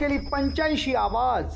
केली पंच्याऐंशी आवाज.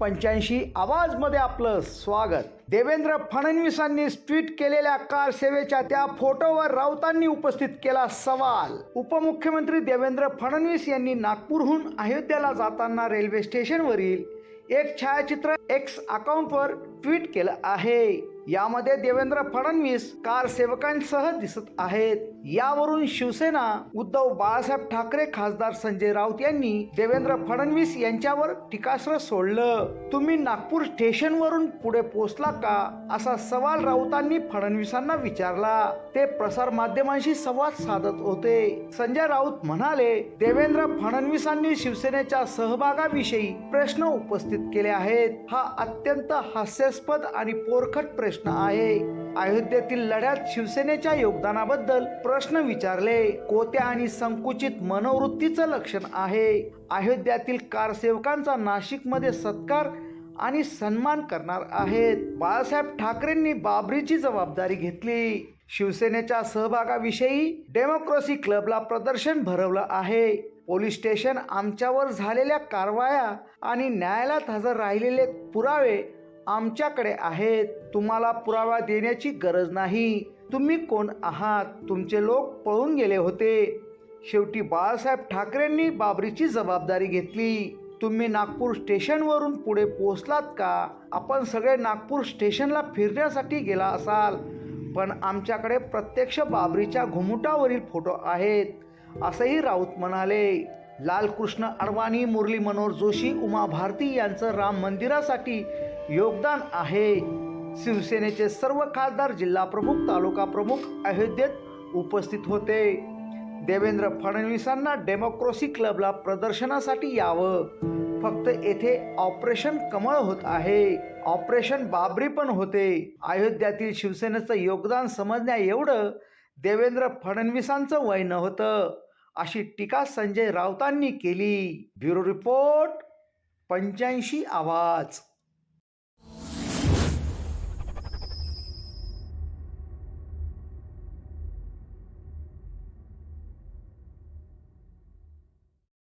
पंच्याऐंशी आवाजमध्ये आपलं स्वागत. देवेंद्र फडणवीसांनी ट्विट केलेल्या कार सेवेच्या त्या फोटोवर राऊतांनी उपस्थित केला सवाल. उपमुख्यमंत्री देवेंद्र फडणवीस यांनी नागपूरहून अयोध्येला जाताना रेल्वे स्टेशनवरील एक छायाचित्र एक्स अकाउंटवर ट्विट केलं आहे. यामध्ये देवेंद्र फडणवीस कार सेवकांसह दिसत आहेत. यावरून शिवसेना उद्धव बाळासाहेब ठाकरे खासदार संजय राऊत यांनी देवेंद्र फडणवीस यांच्यावर टीकास्त्र सोडलं. तुम्ही नागपूर स्टेशन वरून पुढे पोहोचला का? असा सवाल राऊतांनी फडणवीसांना विचारला. ते प्रसार माध्यमांशी संवाद साधत होते. संजय राऊत म्हणाले देवेंद्र फडणवीसांनी शिवसेनेच्या सहभागाविषयी प्रश्न उपस्थित केले आहेत. हा अत्यंत हास्य संशयास्पद आणि पोरखट प्रश्न आहे. अयोध्येतील लढ्यात शिवसेनेच्या योगदानाबद्दल प्रश्न विचारले. कोत्या आणि संकुचित मनोवृत्तीचं लक्षण आहे. अयोध्यातील कारसेवकांचा नाशिकमध्ये सत्कार आणि सन्मान करणार आहेत. बाळासाहेब ठाकरेंनी बाबरीची जबाबदारी घेतली. शिवसेनेच्या सहभागाविषयी डेमोक्रेसी क्लबला प्रदर्शन भरवलं आहे. पोलीस स्टेशन आमच्यावर झालेल्या कारवाया आणि न्यायालयात हजर राहिलेले पुरावे आमच्याकडे आहेत तुम्हाला पुरावा देण्याची गरज नाही. तुम्ही कोण आहात? तुमचे लोक पळून गेले होते. शेवटी बाळासाहेब ठाकरेंनी बाबरीची जबाबदारी घेतली. तुम्ही नागपूर स्टेशनवरून पुढे पोहोचलात का? आपण सगळे नागपूर स्टेशनला फिरण्यासाठी गेला असाल. पण आमच्याकडे प्रत्यक्ष बाबरीच्या घुमुटावरील फोटो आहेत असंही राऊत म्हणाले. लालकृष्ण अडवाणी मुरली मनोहर जोशी उमा भारती यांचं राम मंदिरासाठी योगदान आहे. शिवसेनेचे सर्व खासदार जिल्हा प्रमुख तालुका प्रमुख अयोध्येत उपस्थित होते. देवेंद्र फडणवीसांना डेमोक्रेसी क्लबला प्रदर्शनासाठी यावं. फक्त येथे ऑपरेशन कमळ होत आहे. ऑपरेशन बाबरी पण होते. अयोध्यातील शिवसेनेचं योगदान समजण्या एवढं देवेंद्र फडणवीसांचं वय नव्हतं. अशी टीका संजय राऊतांनी केली. ब्युरो रिपोर्ट पंच्याऐंशी आवाज.